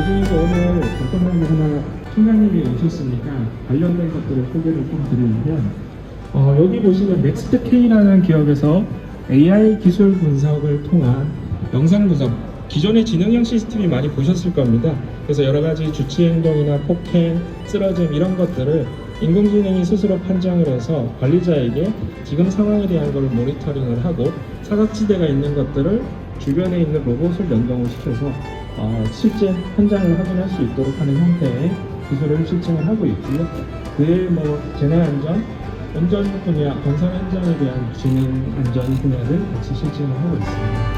그리고 오늘 거 하나 총장님이 오셨으니까 관련된 것들을 소개를 좀 드리면 어, 여기 보시면 넥스트K라는 기업에서 AI 기술 분석을 통한 영상 분석 기존의 지능형 시스템이 많이 보셨을 겁니다. 그래서 여러 가지 주치 행동이나 폭행, 쓰러짐 이런 것들을 인공지능이 스스로 판정을 해서 관리자에게 지금 상황에 대한 걸 모니터링을 하고 사각지대가 있는 것들을 주변에 있는 로봇을 연동을 시켜서 어, 실제 현장을 확인할 수 있도록 하는 형태의 기술을 실증을 하고 있고요. 그에 뭐 재난 안전, 운전 분야, 건설 현장에 대한 지능 안전 분야를 같이 실증을 하고 있습니다.